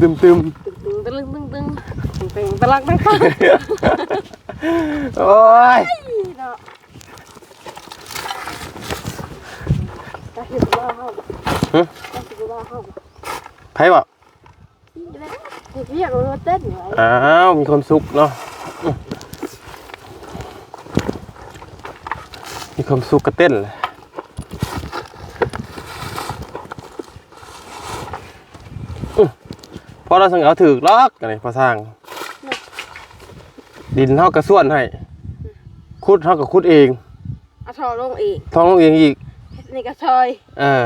ตึมตึมตึงตึงตะลึงตึงตึงตึงตึงตะลักตึงตึงโอ้ยเนาะจะเห็นว่าเฮาจะเห็นว่าเฮาไพ่บอกนี่แหละเห็นเรียกว่าเต้นอยู่ไว้อ้าวมีความสุขเนาะมีความสุขกระเต้นเลยอื้อ พอเราสังเอาถือล็อกกันเลยพอสร้าง ดินเท่ากับส่วนให้คุดเท่ากับคุดเองเอาทอลงอีกท้องลงเองอีกนี่ก็ซอยเออ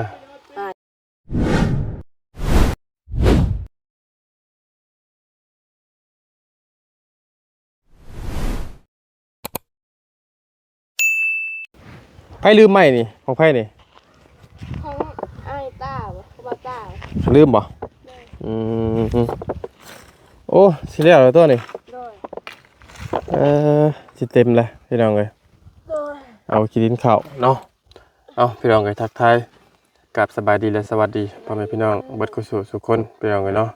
ไพ่ลืมไหมนี่ของไพ่นี่ของไอ้ต้าบ่เขาบอกต้าลืมบ่ อืมโอ้สิแล้วแล้วตัวนี่โดยเออสิเต็มเลยพี่น้องเลยโดยเอากินดินข้าวเนาะเอาพี่น้องเลยทักทายกับสบายดีและสวัสดีพ่อแม่พี่น้องเบิดกุศลสุขคนพี่น้องเลยเนาะ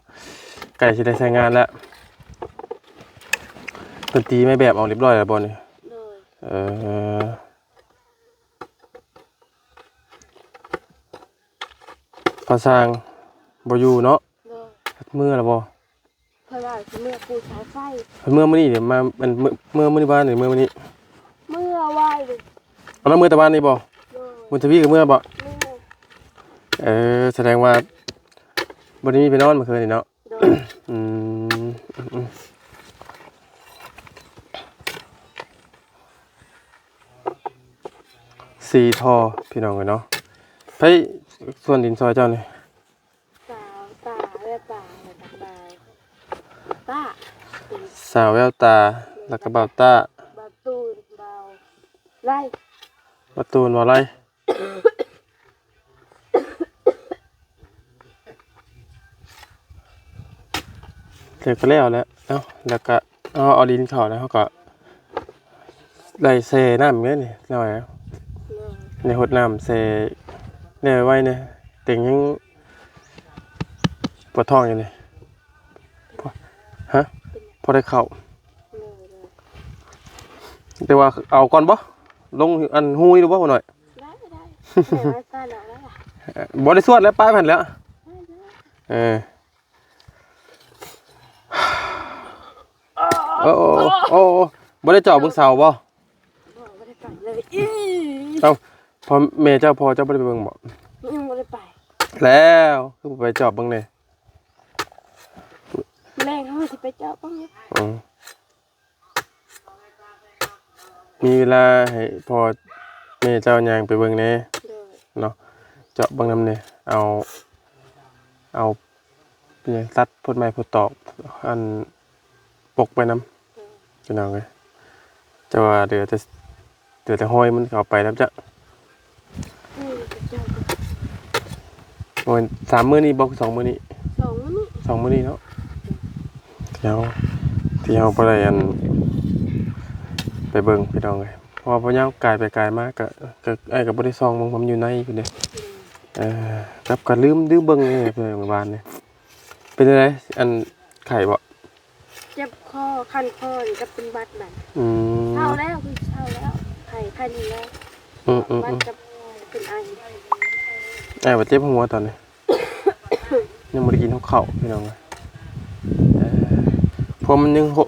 ใกล้สิได้ใช้งานแล้วดนตรีไม่แบบออกเรียบร้อยแล้วบ่นี่โดยเออพอสร้างบ่อยู่เนาะโดย เมื่อแล้วบ่เพราะว่าสิเมื่อปูสายไฟ เมื่อมื้อนี้เดี๋ยวมามันเมื่อเมื่อมื้อนี้บ้านนี่เมื่อมื้อนี้เมื่อไหวเลยเอาแล้วเมื่อตะวันนี่บ่โดยบุญทวีกับเมื่อบ่เมื่อเออแสดงว่าบ่ได้มีไปนอนเมื่อคืนนี่เนาะโดยอืมอืมอืมสีทอพี่น้องกันเนาะไปส่วนดินซอยเจ้านี่ สาวตาแม่ตาอะไรต่างๆตา สาวแววตา แล้วก็เบาตาบาตูนเบาไล่ประตูนบ่ไรเสร็จก็แล้วแหล้วเนาะแล้วก็เอาเอาดินเข้าแล้วเขาก็ไล่เซน้ำอย่างนี้นี่แล้วไงเลยในหดน้ำเซเนี่ยไว้เนี่ยเต็งยังปวดท้องอยู่นี่พอฮะพอ ได้เข้าเลยเลยแต่ว่าเอาก่อนบ่ลงอันหูยดูบ่หน่อยได้ได้แต่ว่าตาหนาแล้วล่ะเอ่อบ่ได้สวดแล้วป้ายผ่านแล้วได้ได้เออโอ้โอ้โอ้โอ้บ่ได้เจาะเบิ่งเสาบ่บอกไม่ได้ไปเลยอีเอ้าพอแม่เจ้าพอเจ้าบ่ได้ไปเบิ่งบ่ยังไม่ได้ไป แล้วคือบ่ไปเจาะเบิ่งแน่ แรงเขาจะไปเจาะบ้างเนี่ยอืมมีเวลาให้พอแม่เจ้าย่างไปเบิ่งแหน่เลยเนาะเจาะเบิ่งนำแน่เอา เอาเป็นหยังตัดพดไม้พดตอกอันปกไปนำพี่น้องเอ้ยแต่ว่าเดี๋ยวแต่เดี๋ยวแต่ห้อยมันเข้าไปแล้วจ้ะอืมไปเจาะโอ้ยสามมื้อนี้บ่สองมื้อนี้สองนี่สองมื้อนี้เนาะ เดี๋ยวที่เฮาบ่ได้อันไปเบิ่งพี่น้องเอ้ยเพราะว่าพ่อยาวกายไปกายมาก็ก็ไอ้ก็บ่ได้ซองมองผมอยู่ในอยู่เด้เออกับก็ลืมลืมเบิ่งนี่เพิ่นเมื่อวานนี่เป็นจังไดอันไข่บ่เจ็บคอคันคอนี่ก็เป็นบัดนั่นอืมเช่าแล้วคือเช่าแล้วไข่ไข่นี่แล้วอืมอืมบัอืดมจะเป็นไอไอ้บ่เจ็บหัวตอนนี้ยังบ่ได้กินข้าวพี่น้องเอ้ย เออเพราะมันยังโห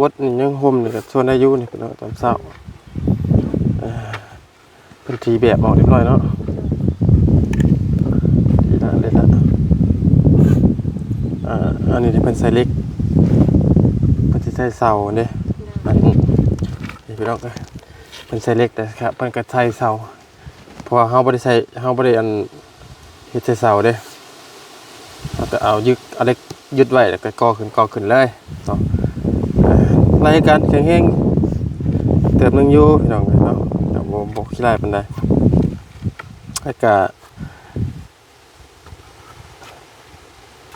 บดนี่ยังห่มนี่ก็ส่วนอายุนี่พี่น้องตอนเช้าเออเป็นทีแบบออกเรียบร้อยเนาะทีละเล็ดละอ่าอันนี้ที่เป็นไซเล็กเป็นที่ใส่เสาเด้อันนี้นี่พี่น้องเอ้ยเป็นไซเล็กแต่ครับเป็นกระใส่เสาเพราะว่าเฮาบ่ได้ใส่เฮาบ่ได้อันเฮ็ดใส่เสาเด้เราจะเอายึดเอาเล็ก ยึดไว้แล้วก็ก่อขึ้นก่อขึ้นเลยเนาะเอ่อรายการแข็งแรงเติบหนึงอยู่พี่น้องเอ้ยเนาะเดี๋ยวบ่บ่ขี้ลายปานใดแล้วก็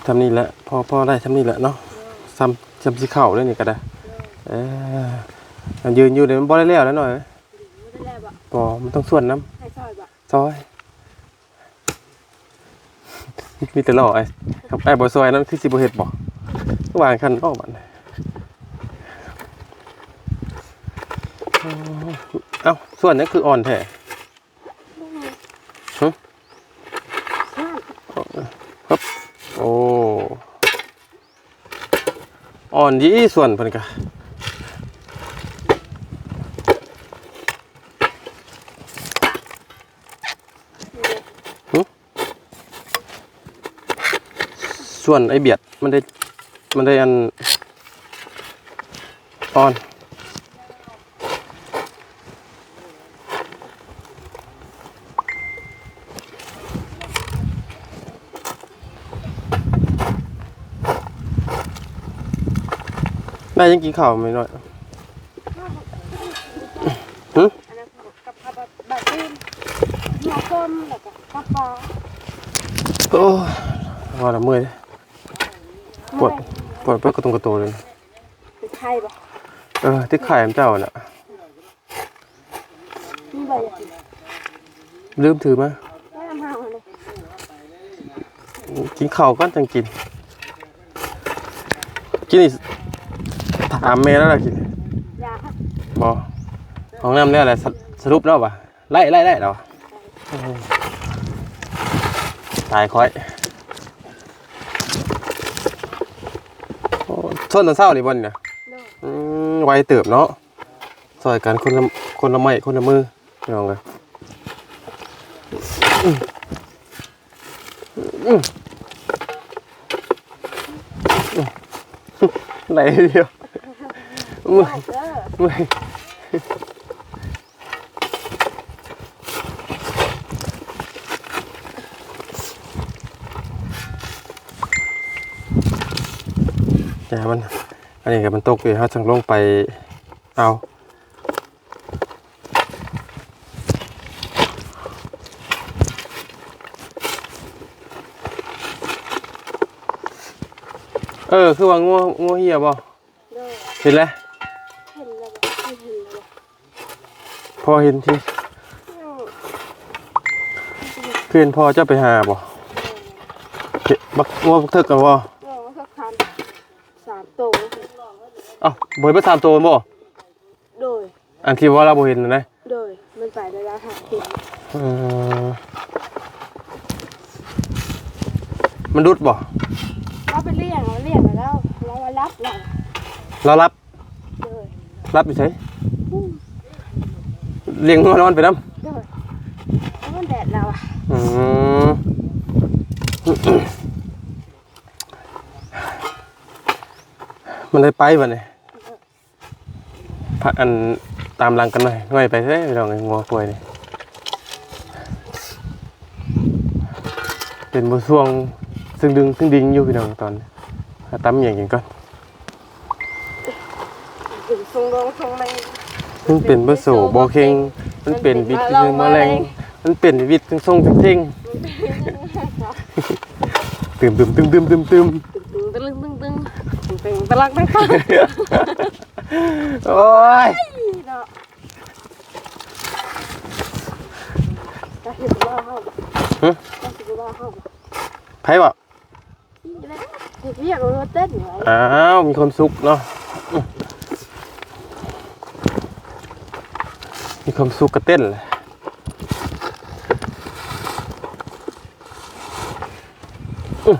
ทำนี่แหละพอพอได้ทำนี่แหละเนาะซ้ำซ้ำสิเข้าเลยนี่ก็ได้เออมันยืนอยู่เดี๋ยวมันบ่ได้แล้วแล้วหน่อยไม่ได้แล้วบะบ่มันต้องส่วนน้ำให้ซอยบะซอย มีแต่ล่อไอ้ครับไอ้บ่ซอยนั้นคือสิบ่เฮ็ดบ่วางคันออกบัดนี้เอ้าส่วนนี้คืออ่อนแท้ห้ามครับโอ้อ่อนดีส่วนเพิ่นก็ วนไอเบียดมันได้มันได้อันอ่อนแม่ยังกินข้าวไม่น้อยหึอันนั้นกับกับแบบตื้นหัวต้มแล้วก็กับปลาโอ้ยว่าละเมื่อย ปวดปวดเพื่อกระตุงกระโตเลยเป็นไข่บ่เออที่ไข่มันเจ้าน่ะนี่ใบอยากกินลืมถือมาได้ทำห้าวเลยกินข้าวก่อนจังกิน กินอีกถามแม่แล้วล่ะกินยาบอของน้ำเนี่ยอะไรสสรุปแล้วปะไล่ไล่ไล่แล้วตายค่อย โอ้ส้นตอนเศร้านี่บนเนี่ยเนาะอืมไวเติบเนาะซอยกันคนละคนละไม้คนละมือพี่น้องเลยอืมอืมอืมไหลเดียวมือเอาเด้อมือแมัน อันนี้ก็มันตกอยู่เขาจังลงไปเอาเออ คือว่างัวงัวเหียบ่เด้อเห็นแล้วเห็นแล้วพอเห็นที่เพื่อนพ่อเจ้าไปหาบ่บักงัวบักเถิกกันบ่ เออว่าสักพันสามโตว เอ้าบ่เห็นไปสามตัวบ่โดย อันที่ว่าเราบ่เห็นนะนะโดย มันไปในราคาเข็มเออมันดุดบ่เราไปเรียกเราเรียกมาแล้วเรามารับเราเรารับโดย รับอยู่ไสเลี้ยงงัวนอนไปนำโดยแล้วมันแดดเราอะอืมมันได้ไปบ่เนี่ย พระอันตามหลังกันหน่อยง่อยไปเด้พี่น้องไอ้งัวกล้วยนี่เป็นบ่ช่วงซึ่งดึงซึ่งดิงอยู่พี่น้องตอนนี้หาตำอย่างกินก่อนถึงทรงรองทรงในมันเป็นบ่โสบ่เค็งมันเป็นวิตซึ่งแมลงมันเป็นวิตซึ่งทรงซึ่งเท่งตึมตึมตึมตึมตึมตึมตึงตึงตึงตึงตึงตึงตะลักตั้งตั้ง โอ้ยเนาะจะเห็นว่าเฮาจะเห็นว่าเฮาไผบ่เห็นเรียกราเต้นอยู่ไอ้าวมีความสุขเนาะมีความสุขก็เต้นแหละอื้อ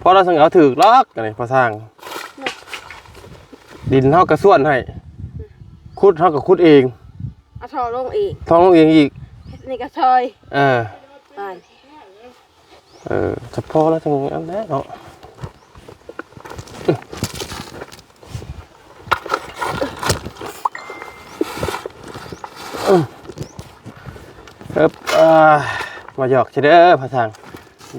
พอเราสังเอาถือลอกกันนี่พอสร้าง ดินเท่ากับส่วนให้ขุดเท่ากับขุดเองอาทอลงอีกท้องลงเองอีกนี่ก็ซอยเอออ่านเออเฉพาะแล้วจังอันนั้นเนาะอืมครับอ่ามาหยอกเชเด้อพระสัง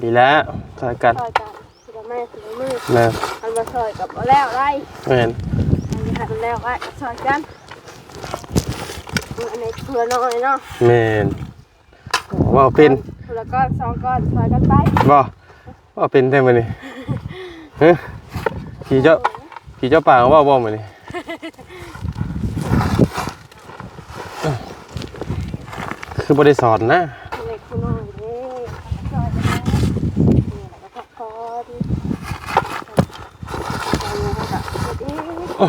ดีแล้วซอยกันซอยกันสิละแม่สิละมือนะอันมาซอยกับเอาแล้วไรเห็น อันนี้หันแล้วไรซอยกันอันนี้เผื่อน้อยเนาะเมนว่าเป็นแล้วก็สองก้อนซอยกันไปบ่ว่าเป็นได้มั้ยนี่ฮะขี่เจ้าขี่เจ้าป่าว่าบ่มื้อนี่คือบ่ได้สอนนะ เล็กคุณน้อยเด้ซอยกันนะนี่แหละก็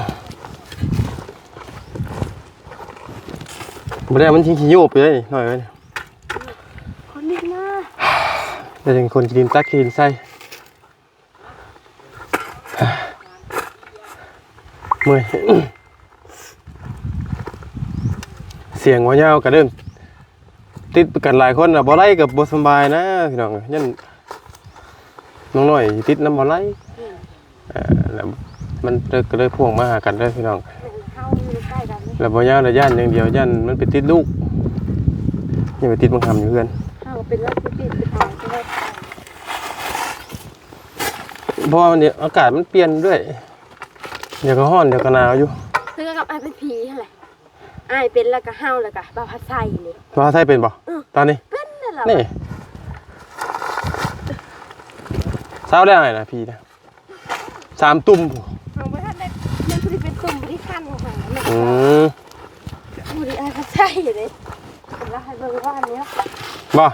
บ่ได้มันทิ้งขี้โยบไปเลยหน่อยไว้นี่คนนี้นะแต่เป็นคนกินตักกินไส้เมื่อยเสียงว่ายาวก็เริ่มติดกันหลายคนอะบ่ไล่กับบ่สำบายนะพี่น้องยันน้องน้อยติดน้ำบ่ไล่เอ่อแล้วมันเลยก็เลยพ่วงมาหากันเด้อพี่น้องเข้าอยู่ ใกล้กันนี่แล้วบ่ยาวแต่ย่านอย่างเดียวย่านมันไปติดลูกยังไปติดบังคำอยู่เพื่อนเข้าเป็นรักติดไปทางใช่ไหมเพราะว่ามันเนี่ยอากาศมันเปลี่ยนด้วย เดี๋ยวก็ร้อนเดี๋ยวก็หนาวอยู่คือกับไอ้เป็นผีอะไรไอ้เป็นแล้วก็เฮาแล้วก็บ่าวพัดไส้นี่ว่าไทยเป็นบ่อือตอนนี้ เป็นนั่นแหละนี่เศร้าได้ไงนะพี่นะสามตุ่มเอาไปทันได้ อืมดูดิไอ้พัดไส้อยู่เลยแล้วให้เบิ่งว่าอันเนี้ยบ่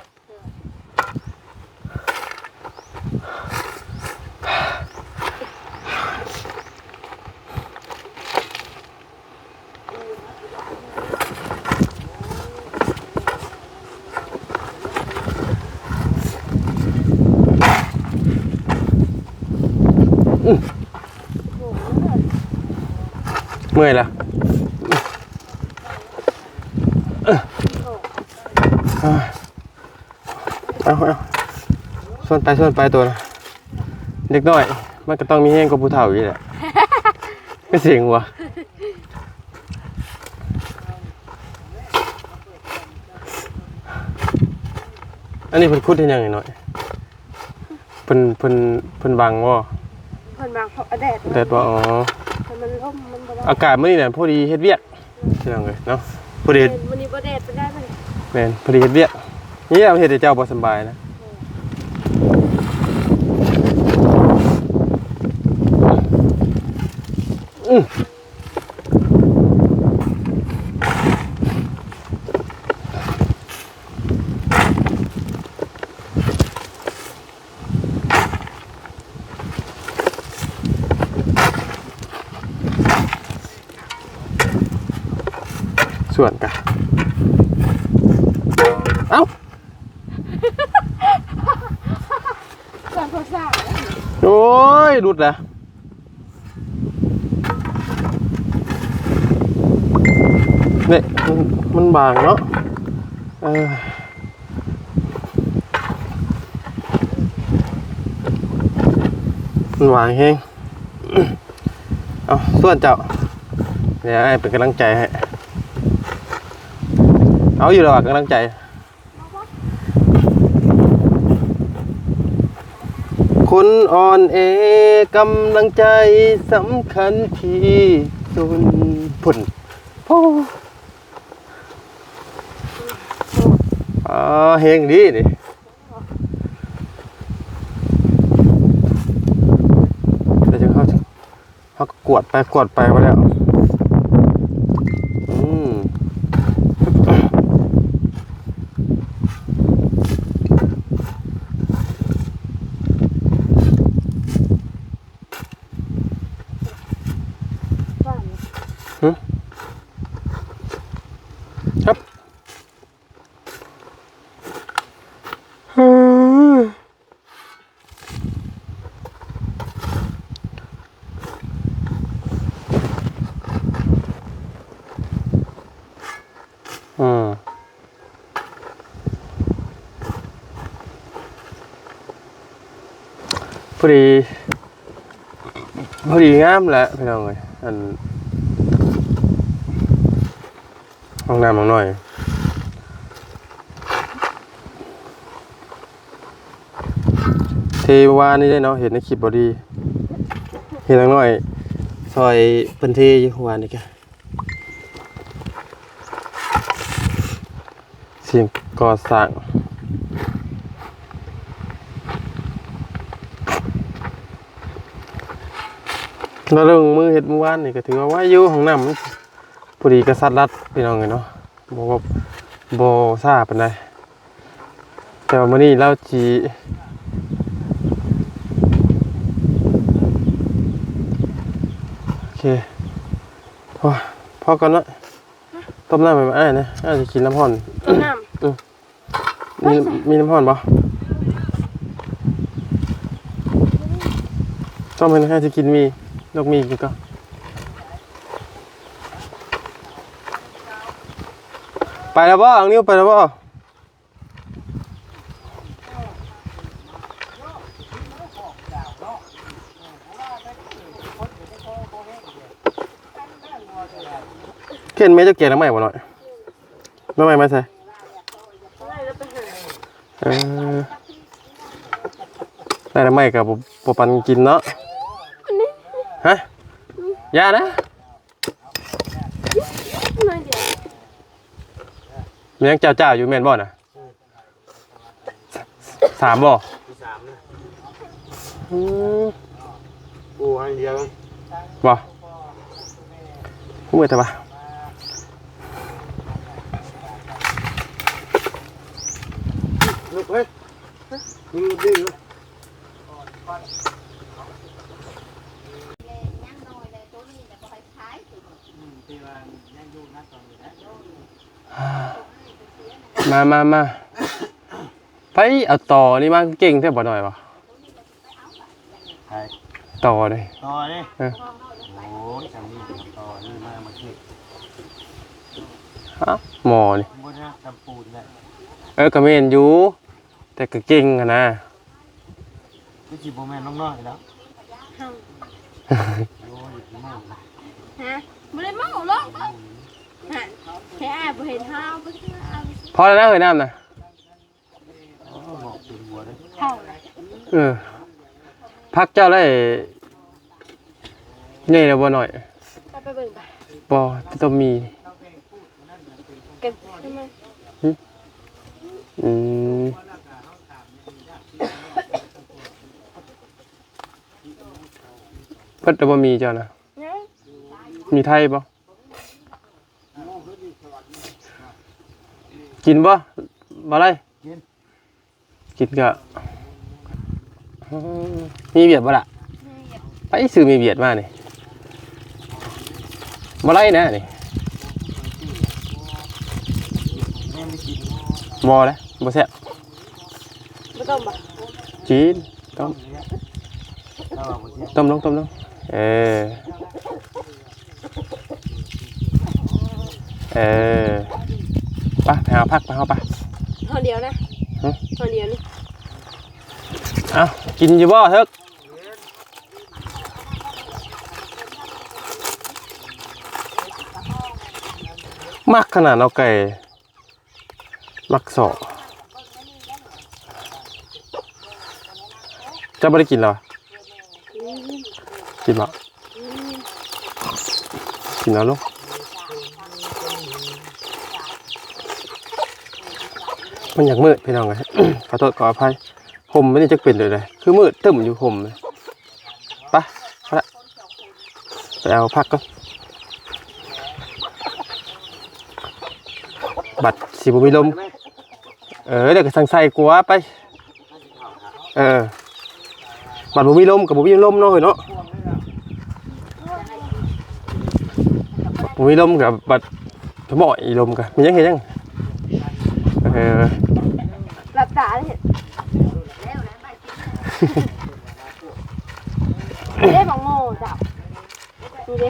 เมื่อยละเอา เอาส่วนไปส่วนไปตัวนะเด็กน้อย มันก็ต้องมีแห้งกว่าผู้เฒ่าอยู่แหละไม่เสียงวะอันนี้เพิ่นคุดเห็นยังไงหน่อยเพิ่นเพิ่นเพิ่นบังว่าเพิ่นบางเพราะแดดแดดว่าอ๋อมันร่มมันบ่ได้อากาศมื้อนี้เนี่ยพอดีเฮ็ดเวียกใช่ไหมเนาะพอดีมันนี่บ่แดดไปได้มันแม่นพอดีเฮ็ดเวียก นี่เอาเฮ็ดให้เจ้าบ่สำบายนะอืมส่วนกันเอ้า ก่อนเขาสร้าง โอ้ยหลุดแล้วเนี่ยมันมันบางเนาะเออมันวางแห้งเอาส่วนเจ้าเดี๋ยวให้เป็นกำลังใจให้ เอาอยู่ระหว่างกำลังใจ คนอ่อนเอกำลังใจสำคัญที่สุดผลโอ้อาเฮงดีนี่เดี๋ยวจะเขาเขาก็กวดไปกวดไปมาแล้ว อดีพอดีงามแหละพี่น้องเลยอันห้องน้ำห้องน้อยเทวานี่ได้เนาะเห็นในคลิปบอดีเห็นทางน้อยซอยเพิ่นเทอยู่วานนี่แกเสียงก่อสร้าง แล้วเรื่องมือเห็ดเมื่อวานนี่ก็ถือว่าว่าอยู่ของน้ำมันพอดีกระสัดรัดพี่น้องเลยเนาะบอกว่าโบซาเป็นไรแต่ว่ามื้อนี้เราจีโอเคโอ้ยพอก่อนเนาะต้มน้ำไปอ้ายนะอ้ายจะกินน้ำห่อนต้นน้มีมีน้ำห่อนปะต้มให้ให้จะกินมี นกมีกินก็ไปแล้วบ่อังนิ้วไปแล้วบ่เข็นไหมเจะเกียดน้ำใหม่บ่หน่อยน้ำใหม่มาใส่ำอะไรแล้วไหาเออได้แล้วไม่กับปปันกินเนาะ ฮะยานะหน่อยเดียวมันยังเจ้าเจ้าอยู่แม่นบ่น่ะสามบ่ที่สามนะอืมปูอันเดียวบ่เมื่อยแต่ว่าลูกเฮ้ยยิงดื้อ มามามาไปเอาต่อนี่มาเก่งแท้บ่หน่อยบ่ใช่ต่อเลยต่อนี่เออโอ้ยจำนี่ต่อนี่มามาเก็บฮะหมอนี่บนนะจำปูนได้เออก็แม่นอยู่ แต่ก็เก่งอะนะก็จีบโมแมนน้องๆแล้วห้ามโอ้ยที่มั่งฮะไม่ได้เมาหรอกฮะแค่อาบเห็นห้าวไปซื้ออาบ พอแล้วนะเฮ้ยน้ำนะโอ้บอกเป็นหัวเลยเข้าเลยเออพักเจ้าได้ใหญ่แล้วบ่หน่อยไปไปเบิ่งไปบ่ต้องมีกันใช่ไหมอืมเพิ่นจะบ่มีเจ้านะ เนี่ยมีไทยบ่ กินบ่บ่ไรกินก็อืมมีเบียดบ่ล่ะไปซื้อมีเบียดมานี่บ่ไรนะนี่แม่ไม่กินบ่เลยบ่แซ่บไม่ต้องบ่กินต้มเราบอกว่าต้มลงต้มลงเออเออ ไปไปหาพักไปเอาไปห่อเดียวนะฮะห่อเดียวนี่เอากินอยู่บ่เถอะมักขนาดเอาไก่มักสอจะไม่ได้กินเหรออืมกินบ่อืมกินแล้วลูก มันอยากมืดพี่น้องไง ขอโทษขออภัยผมไม่ได้จะเป็นเลยเลยคือมืดตึมอยู่ผมเลยไปไปละไปเอาพักก่อนบัตรสีบุมีลม เออเดี๋ยวก็สั่งใส่กลัวไป เออ บัตรบุมีลมกับบุมีลมเนาะเฮ้ยเนาะบุมีลมกับบัดบ่อยลมกันมียังเห็นยังเออ หลับตาเลยเห็น เด้ของโง่จับนี่เด้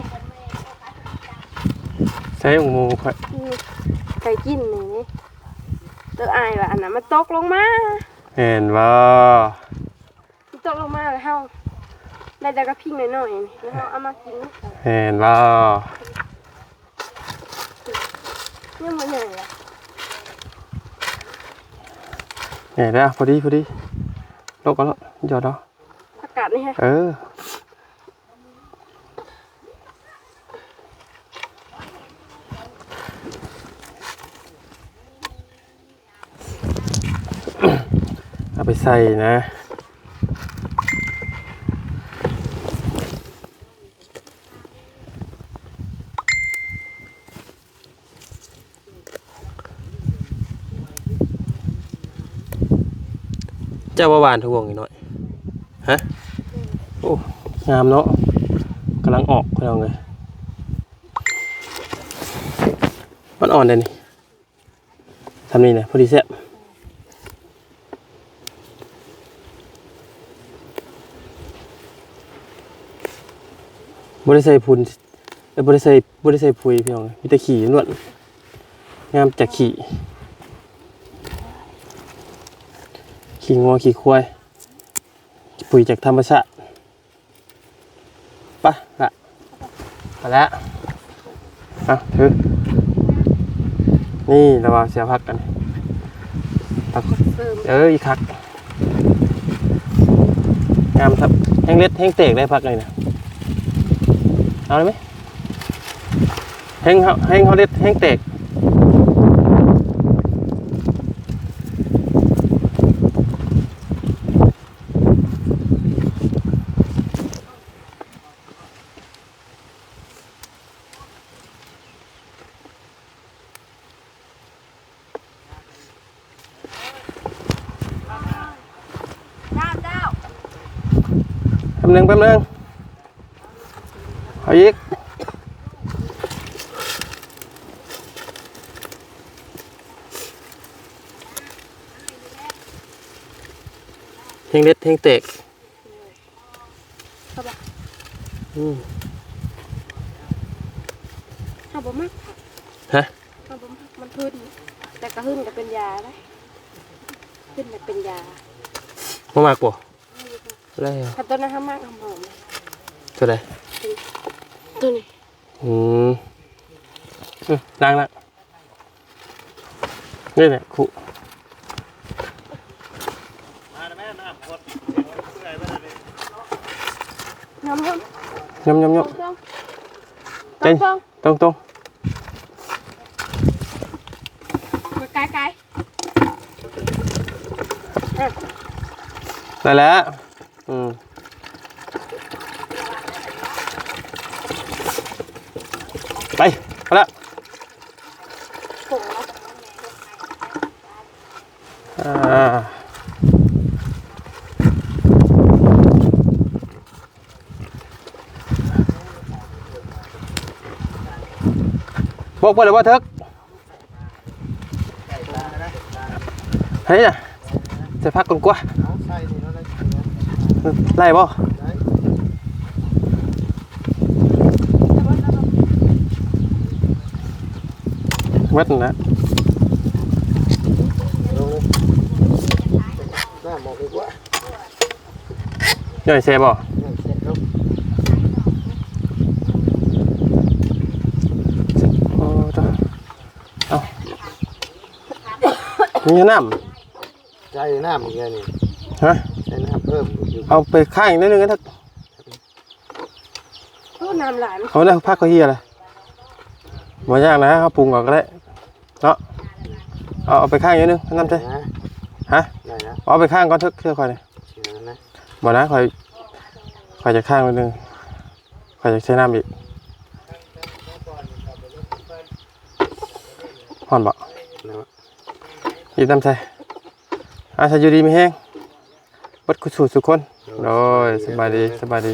ใช้องมูค่อยอืมไก่กินนี่นี่ตัวอายว่ะอันนั้นมันตกลงมาเห็นว่ามันตกลงมาแล้วเฮาได้แต่กระพิ้งหน่อยๆนี่แล้วเฮาเอามากินเห็นว่าเนี่ยมันใหญ่อะเห็นแล้วพอดีพอดีโลกก็แล้ว หยอดเนาะอากาศนี่ฮะเออเอาไปใส่นะเจ้าว่าหวานทุกวงอีกหน่อย ฮะโอ้งามเนาะกำลังออกกำลังเลยมันอ่อนเลยนี่ทำนี่นะพอดีแซ่บบ่ได้ใส่พุนเอ้บ่ได้ใส่บ่ได้ใส่พุยพี่น้องมีแต่ขี้ล้วนงามจากขี้ขี้งัวขี้ควาย ปุ๋ยจากธรรมชาติไปะละไปแล้วเอาถือนี่ระวังเสียพักกันพักเติมเอออีกคักงามครับแห้งเล็ดแห้งเตกได้พักเลยนะเอาเลยไหมแห้งเขาแห้งเขาเล็ดแห้งเตก นึงแป๊บนึงเอาอีกแห้งเล็ดแห้งเตกอืมเอาบ่มากฮะเอาบ่มากมันขึ้นแต่ก็ขึ้นก็เป็นยาได้ขึ้นแต่เป็นยามามากบ่ อะไรอะถ้าต้นนั้นห้ามากหอมตัวใดๆตัวนี้อืมอืมล้างละนี่แหละคุน้ำมันยำยำยต้องำเครื่องต้องเครื่องตรงตรงมาไกลไกลได้แล้ว อืมไปไปละผงแล้วอ่าบ ไล่บ่ได้วัดนั่นนะลงเลยหน้าหมอกดีกว่าย่อยเซบ่เนี่ยเสร็จแล้วโอ้ตัวเอามีน้ใจน้ำอีกแล้วนี่ำฮะ เอาไปข้างอีกนิดนึงกันเถอะโอ้น้ำหลายมันเอาเนี่ยพักเขาเฮียเลยบ่ยากนะเขาปรุงก่อนก็ได้เนาะเอาเอาไปข้างอีกนิดนึงน้ำใจนะฮะได้นะเอาไปข้างก่อนเถอะเชื่อคอยเลยเชื่อนะบ่นะคอยคอยจะข้างนิดนึงคอยจะใช้น้ำอีกห่อนบ่นะยีน้ำใจอาชาอยู่ดีไม่แห้งบัดกุศลสุขคน โดยสบายดีสบายดี